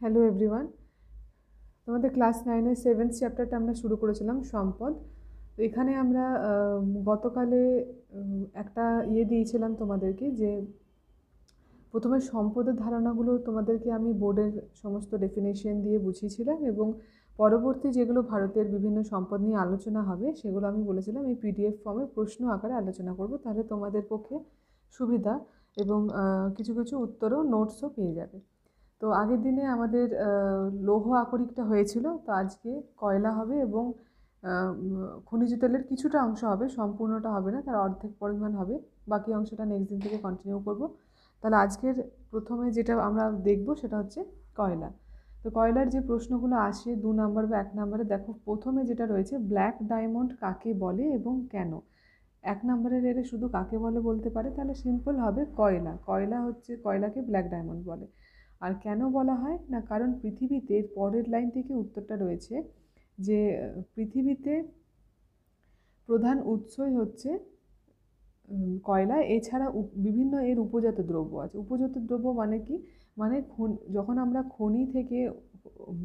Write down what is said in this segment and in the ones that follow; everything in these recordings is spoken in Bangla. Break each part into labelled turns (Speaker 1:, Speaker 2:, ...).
Speaker 1: হ্যালো এভরিওয়ান তোমাদের ক্লাস নাইনের সেভেন্থ চ্যাপ্টারটা আমরা শুরু করেছিলাম, সম্পদ। তো এখানে আমরা গতকালে একটা ইয়ে দিয়েছিলাম তোমাদেরকে যে, প্রথমে সম্পদের ধারণাগুলো তোমাদেরকে আমি বোর্ডের সমস্ত ডেফিনেশন দিয়ে বুঝিয়েছিলাম এবং পরবর্তী যেগুলো ভারতের বিভিন্ন সম্পদ নিয়ে আলোচনা হবে, সেগুলো আমি বলেছিলাম। এই পিডিএফ ফর্মে প্রশ্ন আকারে আলোচনা করব, তাহলে তোমাদের পক্ষে সুবিধা এবং কিছু কিছু উত্তরও নোটসও পেয়ে যাবে। তো আগের দিনে আমাদের লৌহ আকরিকটা হয়েছিল, তো আজকে কয়লা হবে এবং খনিজ তেলের কিছুটা অংশ হবে, সম্পূর্ণটা হবে না, তার অর্ধেক পরিমাণ হবে, বাকি অংশটা নেক্সট দিন থেকে কন্টিনিউ করব। তাহলে আজকের প্রথমে যেটা আমরা দেখব সেটা হচ্ছে কয়লা। তো কয়লার যে প্রশ্নগুলো আসে দু নাম্বার বা এক নাম্বারে দেখো প্রথমে যেটা রয়েছে ব্ল্যাক ডায়মন্ড কাকে বলে এবং কেন? এক নম্বরের এরে শুধু কাকে বলে বলতে পারে? তাহলে সিম্পল হবে কয়লা। কয়লা হচ্ছে, কয়লাকে ব্ল্যাক ডায়মন্ড বলে। আর কেন বলা হয়? না, কারণ পৃথিবীতে পরের লাইন থেকে উত্তরটা রয়েছে যে, পৃথিবীতে প্রধান উৎসই হচ্ছে কয়লা। এছাড়া বিভিন্ন এর উপজাত দ্রব্য আছে। উপজাত দ্রব্য মানে কি? মানে খন- যখন আমরা খনি থেকে,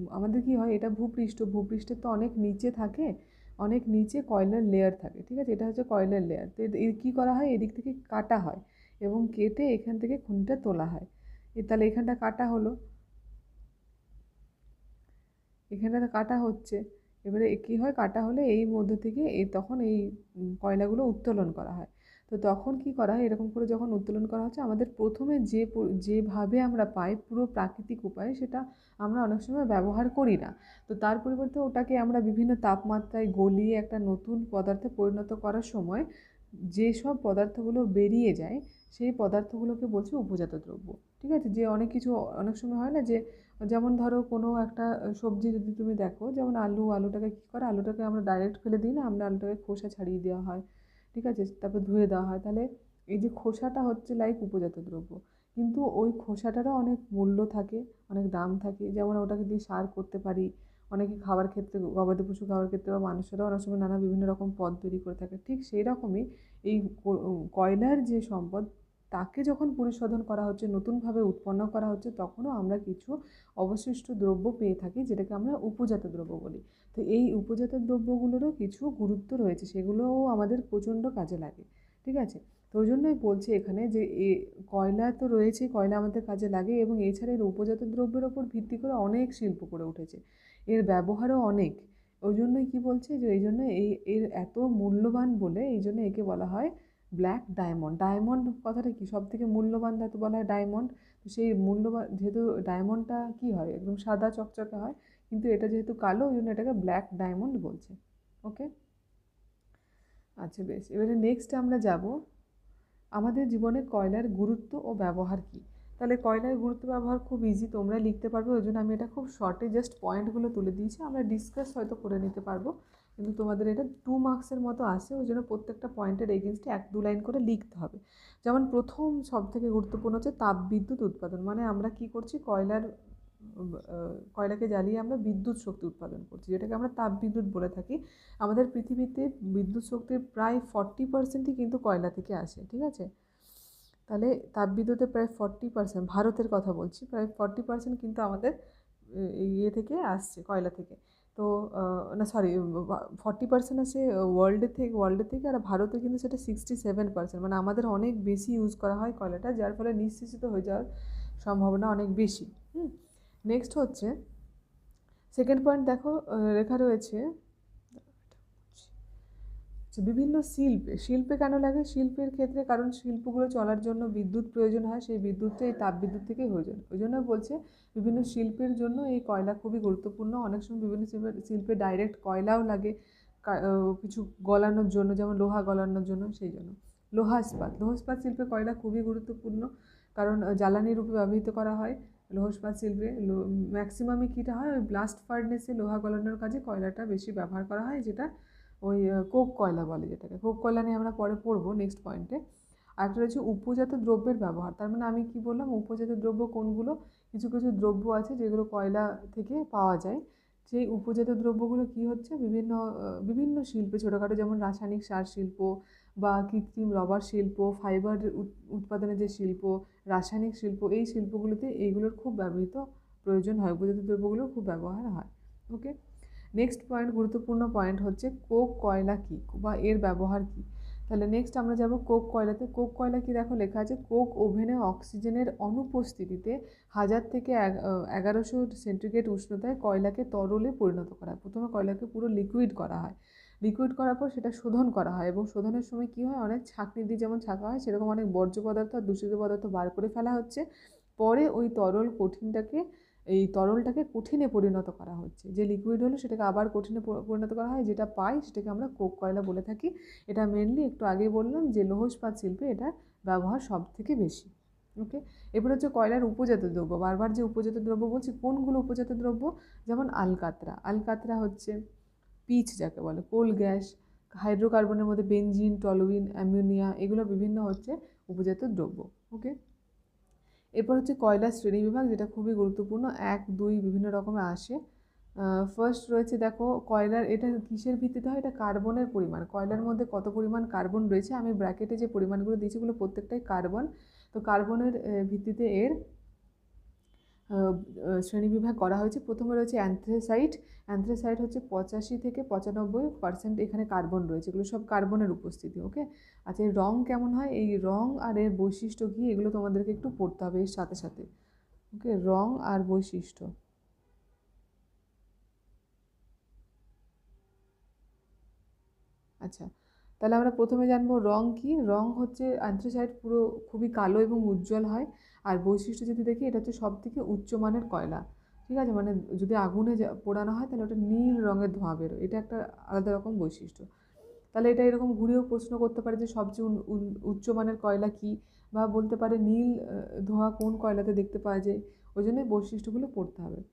Speaker 1: আমাদের কি হয়? এটা ভূপৃষ্ঠ। ভূপৃষ্ঠের তো অনেক নিচে থাকে, অনেক নিচে কয়লার লেয়ার থাকে, ঠিক আছে? এটা হচ্ছে কয়লার লেয়ার তো এর কী করা হয়? এদিক থেকে কাটা হয় এবং কেটে এখান থেকে খনিটা তোলা হয়। এ তাহলে এখানটা কাটা হলো। এখানটা কাটা হচ্ছে। এবারে কী হয়? কাটা হলে এই মধ্য থেকে এই তখন এই কয়লাগুলো উত্তোলন করা হয়। তো তখন কি করা হয়? এরকম করে যখন উত্তোলন করা হচ্ছে, আমাদের প্রথমে যে যেভাবে আমরা পাই পুরো প্রাকৃতিক উপায়ে সেটা আমরা অনেক সময় ব্যবহার করি না। তো তার পরিবর্তে ওটাকে আমরা বিভিন্ন তাপমাত্রায় গলিয়ে একটা নতুন পদার্থে পরিণত করার সময় যেসব পদার্থগুলো বেরিয়ে যায়, সেই পদার্থগুলোকে বলছে উপজাত দ্রব্য। ঠিক আছে? যে অনেক কিছু, অনেক সময় হয় না যে, যেমন ধরো কোনো একটা সবজি যদি তুমি দেখো, যেমন আলু, আলুটাকে কী করে? আলুটাকে আমরা ডাইরেক্ট ফেলে দিই না, আমরা আলুটাকে খোসা ছাড়িয়ে দেওয়া হয়। ঠিক আছে? তারপর ধুয়ে দেওয়া হয়। তাহলে এই যে খোসাটা হচ্ছে লাইক উপজাত দ্রব্য। কিন্তু ওই খোসাটারও অনেক মূল্য থাকে, অনেক দাম থাকে। যেমন ওটাকে দিয়ে সার করতে পারি অনেকে খাবার ক্ষেত্রে গবাদি পশু খাওয়ার ক্ষেত্রে বা মানুষেরাও অনেক সময় নানা বিভিন্ন রকম পদ তৈরি করে থাকে। ঠিক সেই রকমই এই কয়লার যে সম্পদ, তাকে যখন পরিশোধন করা হচ্ছে, নতুনভাবে উৎপন্ন করা হচ্ছে, তখনও আমরা কিছু অবশিষ্ট দ্রব্য পেয়ে থাকি, যেটাকে আমরা উপজাত দ্রব্য বলি। তো এই উপজাত দ্রব্যগুলোরও কিছু গুরুত্ব রয়েছে, সেগুলোও আমাদের প্রচণ্ড কাজে লাগে। ঠিক আছে? তো ওই জন্যই বলছে এখানে যে, এ, কয়লা তো রয়েছে, কয়লা আমাদের কাজে লাগে এবং এছাড়া এর উপজাত দ্রব্যের ওপর ভিত্তি করে অনেক শিল্প করে উঠেছে। এর ব্যবহারও অনেক। ওই জন্যই কী বলছে যে, এই জন্য এই, এর এত মূল্যবান বলে এই জন্য একে বলা হয় ব্ল্যাক ডায়মন্ড। ডায়মন্ড কথাটা কি? সব থেকে মূল্যবান ধাতু বলা হয় ডায়মন্ড। তো সেই মূল্যবান, যেহেতু ডায়মন্ডটা কি হয়? একদম সাদা চকচকে হয়। কিন্তু এটা যেহেতু কালো, ওই জন্য এটাকে ব্ল্যাক ডায়মন্ড বলছে। ওকে? আচ্ছা বেশ। এবারে নেক্সট আমরা যাব। আমাদের জীবনে কয়লার গুরুত্ব ও ব্যবহার কী? তাহলে কয়লার গুরুত্ব ব্যবহার খুব ইজি তোমরা লিখতে পারবে। ওই জন্য আমি এটা খুব শর্টে জাস্ট পয়েন্টগুলো তুলে দিয়েছি। আমরা ডিসকাস হয়তো করে নিতে পারব। কিন্তু তোমাদের এটা টু মার্কসের মতো আসে ওই জন্য প্রত্যেকটা পয়েন্টের এগেনস্টে এক দু লাইন করে লিখতে হবে। যেমন প্রথম সব থেকে গুরুত্বপূর্ণ হচ্ছে তাপবিদ্যুৎ উৎপাদন। মানে আমরা কি করছি? কয়লার কয়লাকে জ্বালিয়ে আমরা বিদ্যুৎ শক্তি উৎপাদন করছি। যেটাকে আমরা তাপবিদ্যুৎ বলে থাকি। আমাদের পৃথিবীতে বিদ্যুৎ শক্তির প্রায় ফর্টি পার্সেন্টই কিন্তু কয়লা থেকে আসে। ঠিক আছে? তাহলে তাপবিদ্যুতের প্রায় ফর্টি পার্সেন্ট ভারতের কথা বলছি, প্রায় ফর্টি পার্সেন্ট কিন্তু আমাদের ইয়ে থেকে আসছে, কয়লা থেকে। তো না সরি ফর্টি পার্সেন্ট আসে ওয়ার্ল্ডের থেকে ওয়ার্ল্ডের থেকে আর ভারতে কিন্তু সেটা সিক্সটি সেভেন পার্সেন্ট মানে আমাদের অনেক বেশি ইউজ করা হয় কয়লাটা, যার ফলে নিঃশেষিত হয়ে যাওয়ার সম্ভাবনা অনেক বেশি। হুম নেক্সট হচ্ছে সেকেন্ড পয়েন্ট দেখো লেখা রয়েছে বিভিন্ন শিল্পে শিল্পে কেন লাগে? শিল্পের ক্ষেত্রে কারণ শিল্পগুলো চলার জন্য বিদ্যুৎ প্রয়োজন হয়, সেই বিদ্যুৎটা এই তাপবিদ্যুৎ থেকেই যায়। ওই জন্য বলছে বিভিন্ন শিল্পের জন্য এই কয়লা খুবই গুরুত্বপূর্ণ। অনেক সময় বিভিন্ন শিল্পে শিল্পে ডাইরেক্ট কয়লাও লাগে কিছু গলানোর জন্য, যেমন লোহা গলানোর জন্য, সেই জন্য। লোহা ইস্পাত লোহা ইস্পাত শিল্পে কয়লা খুবই গুরুত্বপূর্ণ, কারণ জ্বালানি রূপে ব্যবহৃত করা হয়। লোহ ইস্পাত শিল্পে ম্যাক্সিমামই কীটা হয়? ওই ব্লাস্ট ফার্নেসে লোহা গলানোর কাজে কয়লাটা বেশি ব্যবহার করা হয়, যেটা ওই কোক কয়লা বলে যেটাকে। কোক কয়লা নিয়ে আমরা পরে পড়ব নেক্সট পয়েন্টে আরেকটা রয়েছে উপজাত দ্রব্যের ব্যবহার। তার মানে আমি কি বললাম? উপজাত দ্রব্য কোনগুলো? কিছু কিছু দ্রব্য আছে যেগুলো কয়লা থেকে পাওয়া যায়। সেই উপজাত দ্রব্যগুলো কি হচ্ছে? বিভিন্ন বিভিন্ন শিল্পে ছোটোখাটো যেমন রাসায়নিক সার শিল্প বা কৃত্রিম রবার শিল্প ফাইবার উৎপাদনের যে শিল্প, রাসায়নিক শিল্প, এই শিল্পগুলোতে এইগুলোর খুব ব্যবহৃত প্রয়োজন হয়। উপজাত দ্রব্যগুলোর খুব ব্যবহার হয়। ওকে নেক্সট পয়েন্ট গুরুত্বপূর্ণ পয়েন্ট হচ্ছে কোক কয়লা কী বা এর ব্যবহার কী? তাহলে নেক্সট আমরা যাব কোক কয়লাতে। কোক কয়লা কি দেখো লেখা আছে, কোক ওভেনে অক্সিজেনের অনুপস্থিতিতে হাজার থেকে এগারোশো সেন্টিগ্রেড উষ্ণতায় কয়লাকে তরলে পরিণত করা হয়। প্রথমে কয়লাকে পুরো লিকুইড করা হয়। লিকুইড করার পর সেটা শোধন করা হয় এবং শোধনের সময় কী হয়? অনেক ছাঁকনি দিয়ে যেমন ছাঁকা হয়, সেরকম অনেক বর্জ্য পদার্থ আর দূষিত পদার্থ বার করে ফেলা হচ্ছে। পরে ওই তরল কঠিনটাকে এই তরলটাকে কঠিনে পরিণত করা হচ্ছে। যে লিকুইড হলো সেটাকে আবার কঠিনে পরিণত করা হয়, যেটা পাই সেটাকে আমরা কোক কয়লা বলে থাকি। এটা মেনলি একটু আগে বললাম যে লৌহ ইস্পাত শিল্পে এটা ব্যবহার সব থেকে বেশি। ওকে এরপর হচ্ছে কয়লার উপজাত দ্রব্য। বারবার যে উপজাত দ্রব্য বলছি, কোনগুলো উপজাত দ্রব্য? যেমন আলকাতরা। আলকাতরা হচ্ছে পিচ যাকে বলে কোল গ্যাস হাইড্রোকার্বনের মধ্যে বেঞ্জিন টলুইন অ্যামোনিয়া এগুলো বিভিন্ন হচ্ছে উপজাত দ্রব্য। ওকে এরপর হচ্ছে কয়লা শ্রেণি বিভাগ, যেটা খুবই গুরুত্বপূর্ণ। এক, দুই বিভিন্ন রকমে আসে। ফার্স্ট রয়েছে দেখো, কয়লার এটা কিসের ভিত্তিতে হয়? এটা কার্বনের পরিমাণ। কয়লার মধ্যে কত পরিমাণ কার্বন রয়েছে? আমি ব্র্যাকেটে যে পরিমাণগুলো দিয়েছি, ওগুলো প্রত্যেকটাই কার্বন। তো কার্বনের ভিত্তিতে এর শ্রেণীবিভাগ করা হয়েছে। প্রথমে রয়েছে অ্যান্থ্রেসাইট। অ্যান্থ্রেসাইট হচ্ছে পঁচাশি থেকে পঁচানব্বই পার্সেন্ট এখানে কার্বন রয়েছে। এগুলো সব কার্বনের উপস্থিতি, ওকে? আচ্ছা এর রঙ কেমন হয়? এই রঙ আর এর বৈশিষ্ট্য কী? এগুলো তোমাদেরকে একটু পড়তে হবে এর সাথে সাথে, ওকে? রঙ আর বৈশিষ্ট্য। আচ্ছা তাহলে আমরা প্রথমে জানব রং কি? রং হচ্ছে অ্যান্থ্রাসাইট পুরো খুবই কালো এবং উজ্জ্বল হয়। আর বৈশিষ্ট্য যদি দেখি, এটা হচ্ছে সব থেকে উচ্চমানের কয়লা। ঠিক আছে? মানে যদি আগুনে পোড়ানো হয়, তাহলে ওটা নীল রঙের ধোঁয়া বেরোয়। এটা একটা আলাদা রকম বৈশিষ্ট্য। তাহলে এটা এরকম ঘুরেও প্রশ্ন করতে পারে যে সবচেয়ে উচ্চমানের কয়লা কী? বা বলতে পারে নীল ধোঁয়া কোন কয়লাতে দেখতে পাওয়া যায়? ওই জন্য বৈশিষ্ট্যগুলো পড়তে হবে।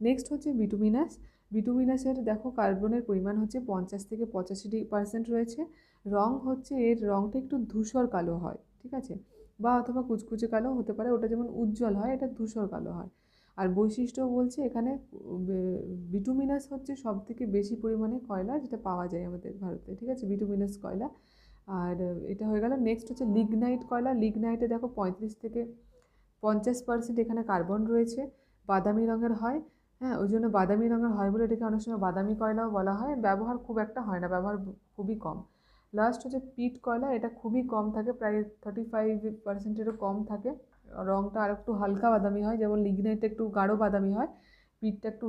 Speaker 1: নেক্সট হচ্ছে বিটুমিনাস। বিটুমিনাসের দেখো কার্বনের পরিমাণ হচ্ছে পঞ্চাশ থেকে পঁচাশি পার্সেন্ট রয়েছে। রং হচ্ছে এর রংটা একটু ধূসর কালো হয়। ঠিক আছে? বা অথবা কুচকুচে কালো হতে পারে, ওটা যেমন উজ্জ্বল হয়, এটা ধূসর কালো হয়। আর বৈশিষ্ট্য বলছে এখানে বিটুমিনাস হচ্ছে সব থেকে বেশি পরিমাণে কয়লা যেটা পাওয়া যায় আমাদের ভারতে, ঠিক আছে? বিটুমিনাস কয়লা। আর এটা হয়ে গেল নেক্সট হচ্ছে লিগনাইট কয়লা। লিগনাইটে দেখো পঁয়ত্রিশ থেকে পঞ্চাশ পার্সেন্ট এখানে কার্বন রয়েছে, বাদামি রঙের হয়। হ্যাঁ ওই জন্য বাদামি রঙের হয় বলে এটাকে অনেক সময় বাদামি কয়লাও বলা হয়। ব্যবহার খুব একটা হয় না, ব্যবহার খুবই কম। লাস্ট হচ্ছে পিট কয়লা, এটা খুবই কম থাকে, প্রায় থার্টি ফাইভ পার্সেন্টেরও কম থাকে। রঙটা আর একটু হালকা বাদামি হয়, যেমন লিগনাইটটা একটু গাঢ় বাদামি হয় পিঠটা একটু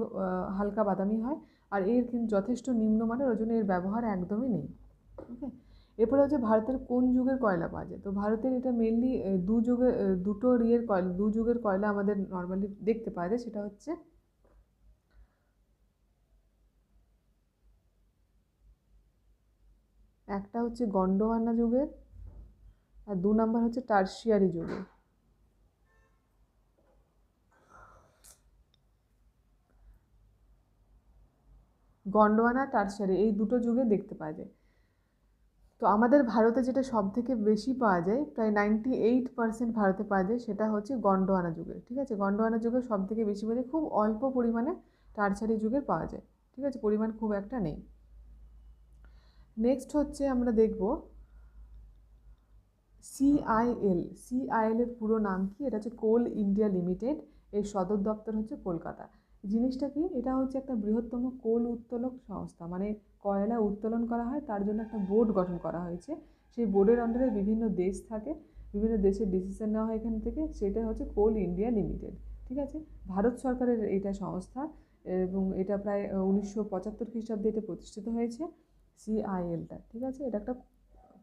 Speaker 1: হালকা বাদামি হয়, আর এর কিন্তু যথেষ্ট নিম্নমানের ওই এর ব্যবহার একদমই নেই। ওকে এরপরে হচ্ছে ভারতের কোন যুগের কয়লা পাওয়া যায়? তো ভারতের এটা মেনলি দু যুগের দুটো ইয়ের কয়লা, দু যুগের কয়লা আমাদের নর্মালি দেখতে পাওয়া যায়, সেটা হচ্ছে একটা হচ্ছে গন্ডোয়ানা যুগের আর দু নম্বর হচ্ছে টার্সিয়ারি যুগের। গন্ডোয়ানা টার্সারি এই দুটো যুগে দেখতে পাওয়া যায়। তো আমাদের ভারতে যেটা সব থেকে বেশি পাওয়া যায়, প্রায় নাইনটি এইট পার্সেন্ট ভারতে পাওয়া যায় সেটা হচ্ছে গন্ডোয়ানা যুগের, ঠিক আছে? গন্ডোয়ানা যুগে সব থেকে বেশি পাওয়া যায়, খুব অল্প পরিমাণে টার্সারি যুগের পাওয়া যায়, ঠিক আছে? পরিমাণ খুব একটা নেই। নেক্সট হচ্ছে আমরা দেখব সিআইএল সিআইএলের পুরো নাম কি? এটা হচ্ছে কোল ইন্ডিয়া লিমিটেড, এর সদর দপ্তর হচ্ছে কলকাতা। জিনিসটা কি? এটা হচ্ছে একটা বৃহত্তম কোল উত্তোলক সংস্থা মানে কয়লা উত্তোলন করা হয়, তার জন্য একটা বোর্ড গঠন করা হয়েছে। সেই বোর্ডের আন্ডারে বিভিন্ন দেশ থাকে, বিভিন্ন দেশের ডিসিশন নেওয়া হয় এখান থেকে, সেটা হচ্ছে কোল ইন্ডিয়া লিমিটেড, ঠিক আছে? ভারত সরকারের এটা সংস্থা, এবং এটা প্রায় উনিশশো পঁচাত্তর খ্রিস্টাব্দে এটা প্রতিষ্ঠিত হয়েছে। সিআইএলটা ঠিক আছে? এটা একটা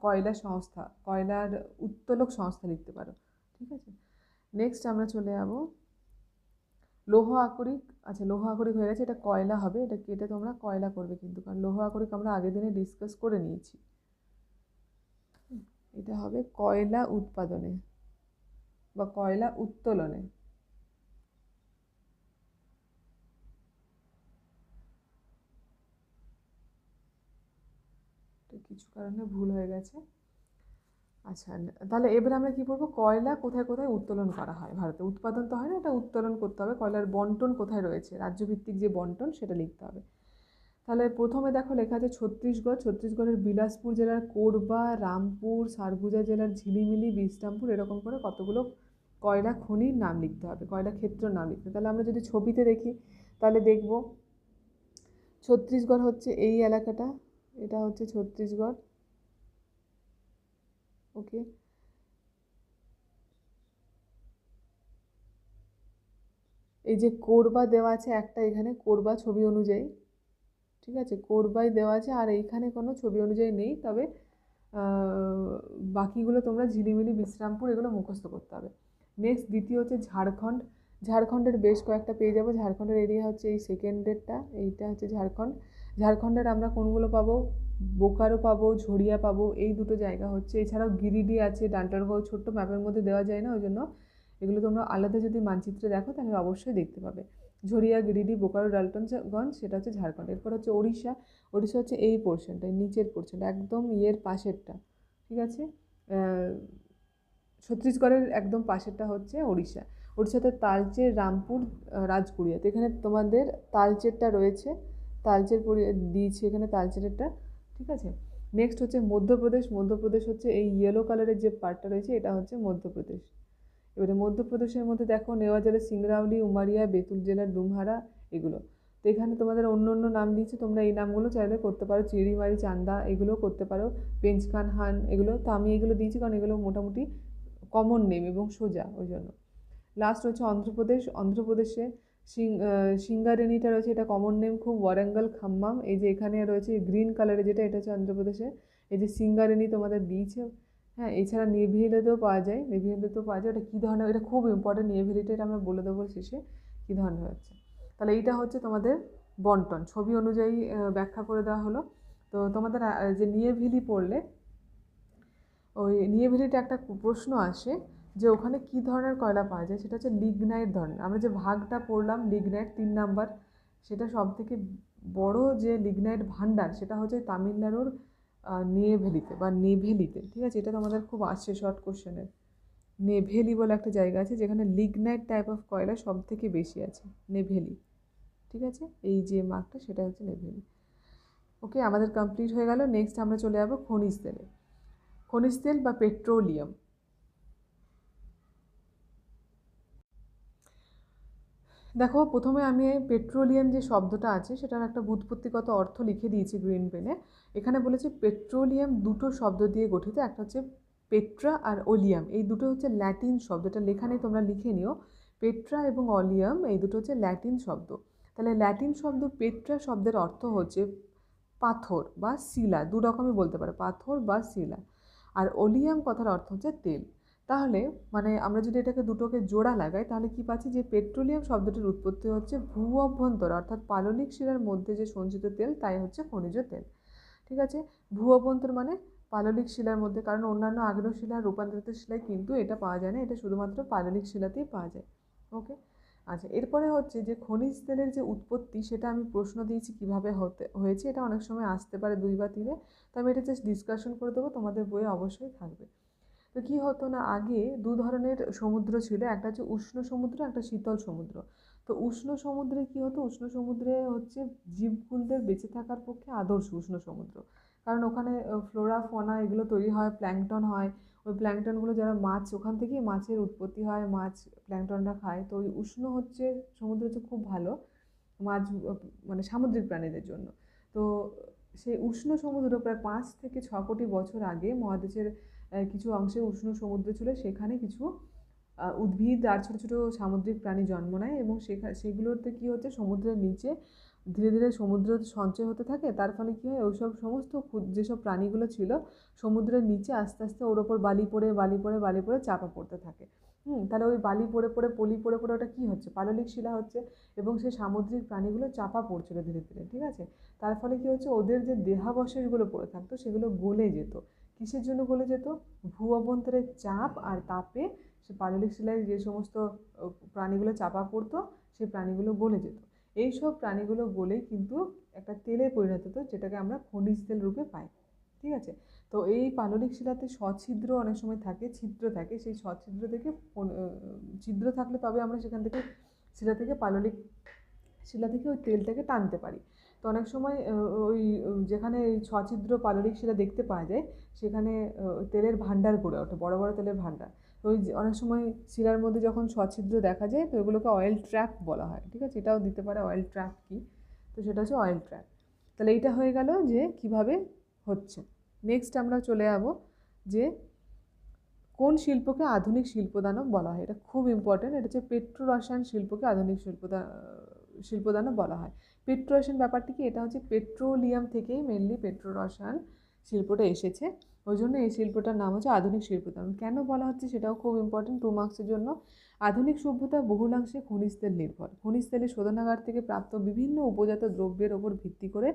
Speaker 1: কয়লা সংস্থা, কয়লার উত্তোলক সংস্থা লিখতে পারো, ঠিক আছে? নেক্সট আমরা চলে যাব। লৌহ আকরিক আচ্ছা লৌহ আকরিক হয়ে গেছে, এটা কয়লা হবে, এটা কেটে তোমরা কয়লা করবে কিন্তু, কারণ লৌহ আকরিক আমরা আগের দিনে ডিসকাস করে নিয়েছি। এটা হবে কয়লা উৎপাদনে বা কয়লা উত্তোলনে। কিছু কারণে ভুল হয়ে গেছে। আচ্ছা তাহলে এবারে আমরা কী করব কয়লা কোথায় কোথায় উত্তোলন করা হয়? ভারতে উৎপাদন তো হয় না, এটা উত্তোলন করতে হবে। কয়লার বন্টন কোথায় রয়েছে? রাজ্যভিত্তিক যে বন্টন, সেটা লিখতে হবে। তাহলে প্রথমে দেখো লেখা আছে ছত্তিশগড়। ছত্তিশগড়ের বিলাসপুর জেলার কোরবা, রামপুর, সারগুজা জেলার ঝিলিমিলি, বিশ্রামপুর, এরকম করে কতগুলো কয়লা খনির নাম লিখতে হবে, কয়লা ক্ষেত্রর নাম লিখতে তাহলে আমরা যদি ছবিতে দেখি, তাহলে দেখব, ছত্তিশগড় হচ্ছে এই এলাকাটা এটা হচ্ছে ছত্তিশগড়। ওকে। এই যে কোরবা দেওয়া আছে একটা, এখানে কোরবা ছবি অনুযায়ী, ঠিক আছে? কোরবাই দেওয়া আছে আর এইখানে কোনো ছবি অনুযায়ী নেই, তবে বাকিগুলো তোমরা ঝিলিমিলি বিশ্রামপুর এগুলো মুখস্থ করতে হবে। নেক্সট দ্বিতীয় হচ্ছে ঝাড়খণ্ড। ঝাড়খণ্ডের বেশ কয়েকটা পেয়ে যাব। ঝাড়খণ্ডের এরিয়া হচ্ছে এই সেকেন্ডেরটা এইটা হচ্ছে ঝাড়খণ্ড। ঝাড়খণ্ডের আমরা কোনগুলো পাবো? বোকারো পাবো ঝরিয়া পাবো, এই দুটো জায়গা হচ্ছে। এছাড়াও গিরিডি আছে, ডান্টারগাঁও, ছোট্ট ম্যাপের মধ্যে দেওয়া যায় না ওই জন্য এগুলো তোমরা আলাদা যদি মানচিত্রে দেখো, তাহলে অবশ্যই দেখতে পাবে। ঝরিয়া গিরিডি, বোকারো, ডালটনগঞ্জ, সেটা হচ্ছে ঝাড়খণ্ড। এরপর হচ্ছে ওড়িশা। ওড়িশা হচ্ছে এই পোর্শনটা নিচের পোর্শনটা একদম ইয়ের পাশেরটা, ঠিক আছে? ছত্তিশগড়ের একদম পাশেরটা হচ্ছে ওড়িশা। ওড়িশাতে তালচের রামপুর রাজকুড়িয়া। তো এখানে তোমাদের তালচেরটা রয়েছে। তালচের দিয়েছি এখানে তালচের তালচেরেরটা ঠিক আছে? নেক্সট হচ্ছে মধ্যপ্রদেশ মধ্যপ্রদেশ হচ্ছে এই ইয়েলো কালারের যে পার্টটা রয়েছে, এটা হচ্ছে মধ্যপ্রদেশ। এবারে মধ্যপ্রদেশের মধ্যে দেখো নেওয়া জেলার সিংরাউলি, উমারিয়া, বেতুল জেলার ডুমহারা, এগুলো। তো এখানে তোমাদের অন্য অন্য নাম দিয়েছে, তোমরা এই নামগুলো চাইলে করতে পারো। চিড়িমারি, চান্দা এগুলো করতে পারো। পেঞ্চকান হান, এগুলো, তো আমি এগুলো দিয়েছি কারণ এগুলো মোটামুটি কমন নেম এবং সোজা, ওই জন্য। লাস্ট হচ্ছে অন্ধ্রপ্রদেশ। অন্ধ্রপ্রদেশে সিঙ্গারেনিটা রয়েছে, এটা কমন নেম খুব ওয়ারাঙ্গল খাম্মাম। এই যে এখানে রয়েছে গ্রিন কালারের যেটা, এটা হচ্ছে অন্ধ্রপ্রদেশে। এই যে সিঙ্গারেনি তোমাদের দিয়েছে হ্যাঁ এছাড়া নেভিহিলেতেও পাওয়া যায়। নেভিহিলেতেও পাওয়া যায় এটা কী ধরনের, এটা খুব ইম্পর্টেন্ট নেভিহিলিটা এটা আমরা বলে দেবো শেষে, কী ধরনের হচ্ছে। তাহলে এইটা হচ্ছে তোমাদের বন্টন, ছবি অনুযায়ী ব্যাখ্যা করে দেওয়া হলো। তো তোমাদের যে নিয়েভিলি পড়লে, ওই নিয়েভিলিতে একটা প্রশ্ন আসে যে ওখানে কী ধরনের কয়লা পাওয়া যায় সেটা হচ্ছে লিগনাইট ধরনের। আমরা যে ভাগটা পড়লাম, লিগনাইট তিন নাম্বার, সেটা সব থেকে বড় যে লিগনাইট ভান্ডার সেটা হচ্ছে তামিলনাড়ুর নেভেলিতে বা নেভেলিতে, ঠিক আছে? এটা তো আমাদের খুব আসছে শর্ট কোশ্চেনের নেভেলি বলে একটা জায়গা আছে যেখানে লিগনাইট টাইপ অফ কয়লা সব থেকে বেশি আছে, নেভেলি, ঠিক আছে? এই যে মার্কটা সেটা হচ্ছে নেভেলি। ওকে আমাদের কমপ্লিট হয়ে গেল। নেক্সট আমরা চলে যাব খনিজ তেলে। খনিজ তেল বা পেট্রোলিয়াম দেখো, প্রথমে আমি পেট্রোলিয়াম যে শব্দটা আছে, সেটার একটা বুৎপত্তিগত অর্থ লিখে দিয়েছি গ্রিন পেনে। এখানে বলেছি পেট্রোলিয়াম দুটো শব্দ দিয়ে গঠিত, একটা হচ্ছে পেট্রা আর ওলিয়াম। এই দুটো হচ্ছে ল্যাটিন শব্দটা লেখানে তোমরা লিখে নিও। পেট্রা এবং অলিয়াম এই দুটো হচ্ছে ল্যাটিন শব্দ। তাহলে ল্যাটিন শব্দ পেট্রা শব্দের অর্থ হচ্ছে পাথর বা শিলা দু রকমই বলতে পারে, পাথর বা শিলা। আর ওলিয়াম কথার অর্থ হচ্ছে তেল। তাহলে মানে আমরা যদি এটাকে দুটোকে জোড়া লাগাই, তাহলে কি পাচ্ছি যে পেট্রোলিয়াম শব্দটির উৎপত্তি হচ্ছে ভূ অভ্যন্তর, অর্থাৎ পাললিক শিলার মধ্যে যে সঞ্চিত তেল, তাই হচ্ছে খনিজ তেল। ঠিক আছে? ভূ অভ্যন্তর মানে পাললিক শিলার মধ্যে, কারণ অন্যান্য আগ্নেয় শিলা, রূপান্তরিত শিলায় কিন্তু এটা পাওয়া যায় না, এটা শুধুমাত্র পাললিক শিলাতেই পাওয়া যায়। ওকে? আচ্ছা এরপরে হচ্ছে যে খনিজ তেলের যে উৎপত্তি, সেটা আমি প্রশ্ন দিয়েছি কীভাবে হতে, হয়েছে, এটা অনেক সময় আসতে পারে দুই বা তিনে আমি এটা জাস্ট ডিসকাশন করে দেবো, তোমাদের বইয়ে অবশ্যই থাকবে। তো কী হতো না, আগে দু ধরনের সমুদ্র ছিল, একটা হচ্ছে উষ্ণ সমুদ্র, একটা শীতল সমুদ্র। তো উষ্ণ সমুদ্রে কী হতো, উষ্ণ সমুদ্রে হচ্ছে জীবকুলদের বেঁচে থাকার পক্ষে আদর্শ উষ্ণ সমুদ্র। কারণ ওখানে ফ্লোরা, ফোনা এগুলো তৈরি হয়, প্ল্যাংটন হয়। ওই প্ল্যাংটনগুলো যারা মাছ, ওখান থেকেই মাছের উৎপত্তি হয়, মাছ প্ল্যাংটনটা খায়। তো ওই উষ্ণ হচ্ছে, সমুদ্র হচ্ছে খুব ভালো মাছ মানে সামুদ্রিক প্রাণীদের জন্য। তো সেই উষ্ণ সমুদ্র প্রায় পাঁচ থেকে ছ কোটি বছর আগে মহাদেশের কিছু অংশে উষ্ণ সমুদ্র ছিল, সেখানে কিছু উদ্ভিদ আর ছোটো ছোটো সামুদ্রিক প্রাণী জন্ম নেয় এবং সেখা, সেগুলোতে কী হচ্ছে, সমুদ্রের নিচে ধীরে ধীরে সমুদ্র সঞ্চয় হতে থাকে। তার ফলে কী হয়, ওইসব সমস্ত যেসব প্রাণীগুলো ছিল, সমুদ্রের নিচে আস্তে আস্তে ওর ওপর বালি পড়ে বালি পড়ে বালি পড়ে চাপা পড়তে থাকে। হুম, তাহলে ওই বালি পড়ে পড়ে, পলি পড়ে পড়ে ওটা কী হচ্ছে, পাললিক শিলা হচ্ছে এবং সেই সামুদ্রিক প্রাণীগুলো চাপা পড়ছিল ধীরে ধীরে, ঠিক আছে? তার ফলে কী হচ্ছে, ওদের যে দেহাবশেষগুলো পড়ে থাকতো, সেগুলো গলে যেত। কিসের জন্য গলে যেত ভূ অভ্যন্তরের চাপ আর তাপে সে পাললিক শিলায় যে সমস্ত প্রাণীগুলো চাপা পড়তো, সেই প্রাণীগুলো গলে যেত। এই সব প্রাণীগুলো গলেই কিন্তু একটা তেলে পরিণত হতো, যেটাকে আমরা খনিজ তেল রূপে পাই। ঠিক আছে? তো এই পাললিক শিলাতে সছিদ্র অনেক সময় থাকে, ছিদ্র থাকে। সেই সছিদ্র থেকে ছিদ্র থাকলে তবে আমরা সেখান থেকে, শিলা থেকে পাললিক শিলা থেকে ওই তেলটাকে টানতে পারি। তো অনেক সময় ওই যেখানে সছিদ্র পাললিক শিলা দেখতে পাওয়া যায়, সেখানে তেলের ভাণ্ডার গড়ে ওঠে, বড় বড় তেলের ভাণ্ডার। তো ওই অনেক সময় শিলার মধ্যে যখন সছিদ্র দেখা যায়, তো এগুলোকে অয়েল ট্র্যাপ বলা হয়, ঠিক আছে? এটাও দিতে পারে অয়েল ট্র্যাপ কি? তো সেটা হচ্ছে অয়েল ট্র্যাপ তাহলে এইটা হয়ে গেল যে, কীভাবে হচ্ছে? নেক্সট আমরা চলে যাব যে, কোন শিল্পকে আধুনিক শিল্পদানব বলা হয়? এটা খুব ইম্পর্টেন্ট এটা হচ্ছে পেট্রো রসায়ন শিল্পকে আধুনিক শিল্পদান শিল্পদানব বলা হয়। পেট্রো রসায়ন ব্যাপারটি কি? এটা হচ্ছে পেট্রোলিয়াম থেকেই মেনলি পেট্রো রসায়ন শিল্পটা এসেছে। ওই জন্য এই শিল্পটার নাম হচ্ছে আধুনিক শিল্পদানব কেন বলা হচ্ছে সেটাও খুব ইম্পর্টেন্ট টু মার্কসের জন্য। আধুনিক সভ্যতা বহুলাংশে খনিজ তেল নির্ভর। খনিজ তেলের শোধনাগার থেকে প্রাপ্ত বিভিন্ন উপজাত দ্রব্যের ওপর ভিত্তি করে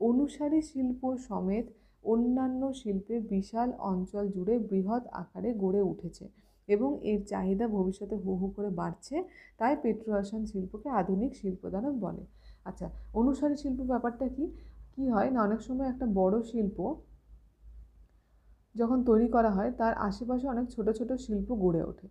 Speaker 1: অনুসারী শিল্প সমেত অন্যান্য শিল্পে বিশাল অঞ্চল জুড়ে বৃহৎ আকারে গড়ে উঠেছে এবং এর চাহিদা ভবিষ্যতে হু হু করে বাড়ছে। তাই পেট্রোরসায়ন শিল্পকে আধুনিক শিল্পদানব বলে। আচ্ছা অনুসারী শিল্প ব্যাপারটা কি? কি হয় না, অনেক সময় একটা বড় শিল্প যখন তৈরি করা হয়, তার আশেপাশে অনেক ছোট ছোট শিল্প গড়ে ওঠে।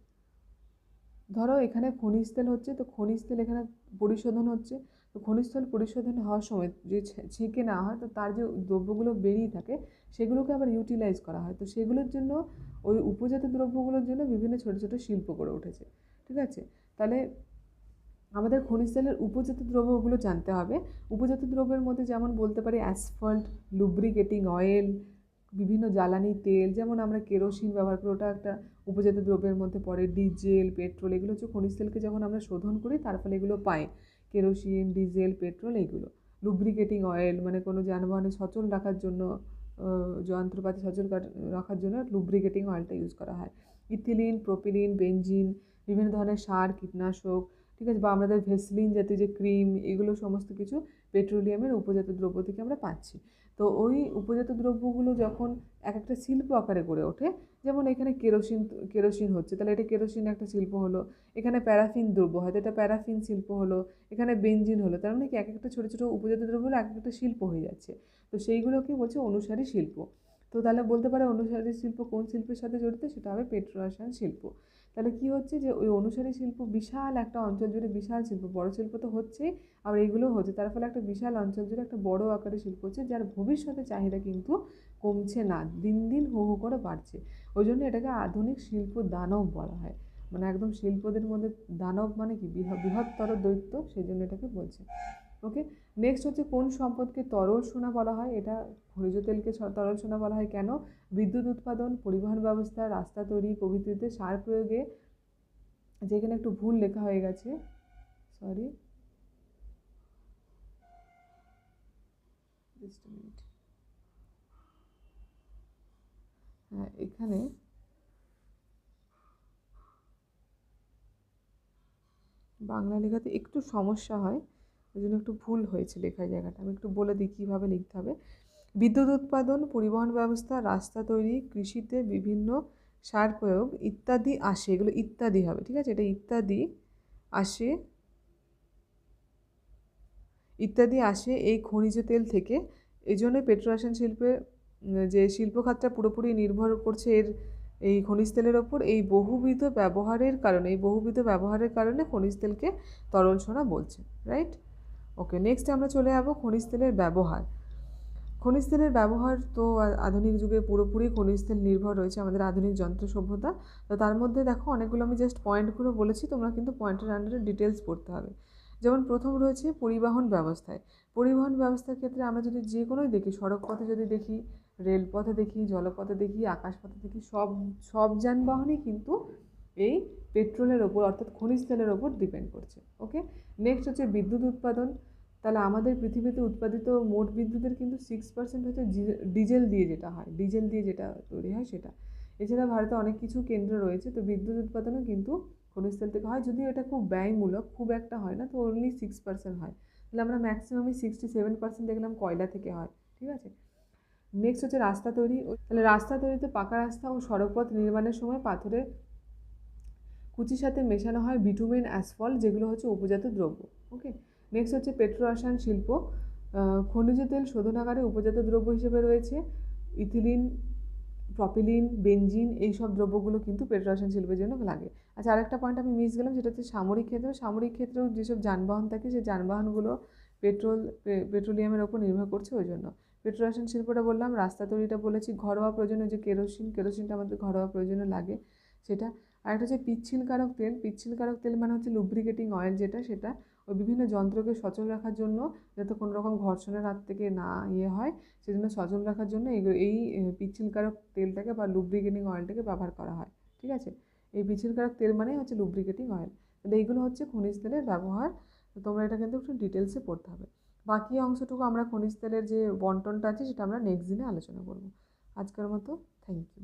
Speaker 1: ধরো এখানে খনিজ তেল হচ্ছে, তো খনিজ তেল এখানে পরিশোধন হচ্ছে। তো খনিজ তেল পরিশোধন হওয়ার সময় যে ছেঁকে নেওয়া হয়, তো তার যে দ্রব্যগুলো বেরিয়ে থাকে, সেগুলোকে আবার ইউটিলাইজ করা হয়। তো সেগুলোর জন্য, ওই উপজাত দ্রব্যগুলোর জন্য বিভিন্ন ছোটো ছোটো শিল্প গড়ে উঠেছে। ঠিক আছে? তাহলে আমাদের খনিজ তেলের উপজাত দ্রব্যগুলো জানতে হবে। উপজাত দ্রব্যের মধ্যে যেমন বলতে পারি অ্যাসফল্ট, লুব্রিকেটিং অয়েল, বিভিন্ন জ্বালানি তেল, যেমন আমরা কেরোসিন ব্যবহার করি, ওটা একটা উপজাত দ্রব্যের মধ্যে পড়ে। ডিজেল, পেট্রোল, এগুলো হচ্ছে খনিজ তেলকে যখন আমরা শোধন করি, তার ফলে এগুলো পাই। কেরোসিন, ডিজেল, পেট্রোল, এইগুলো। লুব্রিকেটিং অয়েল মানে কোনো যানবাহনে সচল রাখার জন্য যন্ত্রপাতি সচল রাখার জন্য লুব্রিকেটিং অয়েলটা ইউজ করা হয়। ইথিলিন, প্রোপিলিন বেঞ্জিন বিভিন্ন ধরনের সার, কীটনাশক ঠিক আছে? বা আমাদের ভেসলিন জাতীয় যে ক্রিম এগুলো সমস্ত কিছু পেট্রোলিয়ামের উপজাত দ্রব্য থেকে আমরা পাচ্ছি। তো ওই উপজাত দ্রব্যগুলো যখন এক একটা শিল্প আকারে গড়ে ওঠে, যেমন এখানে কেরোসিন কেরোসিন হচ্ছে, তাহলে এটা কেরোসিন একটা শিল্প হলো, এখানে প্যারাফিন দ্রব্য হয়তো এটা প্যারাফিন শিল্প হলো, এখানে বেঞ্জিন হলো, তার মানে কি এক একটা ছোটো ছোটো উপজাত দ্রব্যগুলো এক একটা শিল্প হয়ে যাচ্ছে। তো সেইগুলোকে বলছে অনুসারী শিল্প। তো তাহলে বলতে পারে অনুসারী শিল্প কোন শিল্পের সাথে জড়িত? সেটা হবে পেট্রোরসায়ন শিল্প। তাহলে কী হচ্ছে যে ওই অনুসারী শিল্প বিশাল একটা অঞ্চল জুড়ে বিশাল শিল্প, বড় শিল্প তো হচ্ছেই আবার এইগুলোও হচ্ছে, তার ফলে একটা বিশাল অঞ্চল জুড়ে একটা বড় আকারের শিল্প হচ্ছে, যার ভবিষ্যতে চাহিদা কিন্তু কমছে না, দিন দিন হু হু করে বাড়ছে। ওই জন্য এটাকে আধুনিক শিল্প দানব বলা হয়। মানে একদম শিল্পদের মধ্যে দানব মানে কি? বৃহত্তর দৈত্য সেই জন্য এটাকে বলছে। ওকে নেক্সট হচ্ছে কোন সম্পদকে তরল সোনা বলা হয়? এটা খনিজ তেলকে তরল সোনা বলা হয় কেন? বিদ্যুৎ উৎপাদন, পরিবহন ব্যবস্থা, রাস্তা তৈরি, প্রভৃতিতে সার প্রয়োগে। যেখানে একটু ভুল লেখা হয়ে গেছে। সরি হ্যাঁ এখানে বাংলা লেখাতে একটু সমস্যা হয়। ওই জন্য একটু ভুল হয়েছে লেখার জায়গাটা। আমি একটু বলে দিই কীভাবে লিখতে হবে। বিদ্যুৎ উৎপাদন, পরিবহন ব্যবস্থা, রাস্তা তৈরি, কৃষিতে বিভিন্ন সার প্রয়োগ ইত্যাদি আসে। এগুলো ইত্যাদি হবে, ঠিক আছে? এটা ইত্যাদি আসে ইত্যাদি আসে এই খনিজ তেল থেকে। এই জন্য পেট্রোরাসায়ন শিল্পে যে শিল্পখাতটা পুরোপুরি নির্ভর করছে এর এই খনিজ তেলের ওপর, এই বহুবিধ ব্যবহারের কারণে, এই বহুবিধ ব্যবহারের কারণে খনিজ তেলকে তরল সোনা বলছে রাইট ওকে নেক্সট আমরা চলে যাব খনিজ তেলের ব্যবহার। খনিজ তেলের ব্যবহার তো আধুনিক যুগে পুরোপুরি খনিজ তেল নির্ভর রয়েছে আমাদের আধুনিক যন্ত্র সভ্যতা। তো তার মধ্যে দেখো অনেকগুলো আমি জাস্ট পয়েন্টগুলো বলেছি, তোমরা কিন্তু পয়েন্টের আন্ডারে ডিটেলস পড়তে হবে। যেমন প্রথম রয়েছে পরিবহন ব্যবস্থায়। পরিবহন ব্যবস্থার ক্ষেত্রে আমরা যদি যে কোনোই দেখি সড়ক পথে যদি দেখি, রেলপথে দেখি, জলপথে দেখি, আকাশপথে দেখি, সব সব যানবাহনই কিন্তু এই পেট্রোলের ওপর অর্থাৎ খনিজ তেলের ওপর ডিপেন্ড করছে ওকে নেক্সট হচ্ছে বিদ্যুৎ উৎপাদন। তাহলে আমাদের পৃথিবীতে উৎপাদিত মোট বিদ্যুতের কিন্তু সিক্স পার্সেন্ট হচ্ছে ডিজেল দিয়ে যেটা হয়, ডিজেল দিয়ে যেটা তৈরি হয় সেটা। এছাড়া ভারতে অনেক কিছু কেন্দ্র রয়েছে, তো বিদ্যুৎ উৎপাদনও কিন্তু খনিজ তেল থেকে হয়। যদিও এটা খুব ব্যয়মূলক, খুব একটা হয় না, তো অনলি সিক্স পার্সেন্ট হয়। তাহলে আমরা ম্যাক্সিমামই সিক্সটি সেভেন পার্সেন্ট দেখলাম কয়লা থেকে হয়, ঠিক আছে? নেক্সট হচ্ছে রাস্তা তৈরি। তাহলে রাস্তা তৈরিতে পাকা রাস্তা ও সড়কপথ নির্মাণের সময় পাথরের কুচির সাথে মেশানো হয় বিটুমিন অ্যাসফল্ট যেগুলো হচ্ছে উপজাত দ্রব্য ওকে নেক্সট হচ্ছে পেট্রোরসায়ন শিল্প খনিজ তেল শোধনাগারে উপজাত দ্রব্য হিসেবে রয়েছে। ইথিলিন প্রপিলিন বেঞ্জিন এই সব দ্রব্যগুলো কিন্তু পেট্রোরসায়ন শিল্পের জন্য লাগে। আচ্ছা আরেকটা পয়েন্ট আমি মিস গেলাম, সেটা হচ্ছে সামরিক ক্ষেত্রে। সামরিক ক্ষেত্রেও যেসব যানবাহন থাকে, সেই যানবাহনগুলো পেট্রোল পেট্রোলিয়ামের ওপর নির্ভর করছে ওই জন্য। পেট্রোরসায়ন শিল্পটা বললাম, রাস্তা তৈরিটা বলেছি, ঘরোয়া প্রয়োজনে যে কেরোসিন কেরোসিনটা আমাদের ঘরোয়া প্রয়োজনে লাগে, সেটা আর একটা হচ্ছে পিচ্ছিলকারক তেল। পিচ্ছিলকারক তেল মানে হচ্ছে লুব্রিকেটিং অয়েল যেটা, সেটা ওই বিভিন্ন যন্ত্রকে সচল রাখার জন্য যাতে কোনো রকম ঘর্ষণের হাত থেকে না ইয়ে হয়, সেজন্য সচল রাখার জন্য এই পিচ্ছিলকারক তেলটাকে বা লুব্রিকেটিং অয়েলটাকে ব্যবহার করা হয়, ঠিক আছে? এই পিচ্ছিলকারক তেল মানেই হচ্ছে লুব্রিকেটিং অয়েল তাহলে এইগুলো হচ্ছে খনিজ তেলের ব্যবহার। তোমরা এটা কিন্তু একটু ডিটেলসে পড়তে হবে। বাকি অংশটুকু আমরা খনিজ তেলের যে বন্টনটা আছে, সেটা আমরা নেক্সট দিনে আলোচনা করব। আজকের মতো থ্যাংক ইউ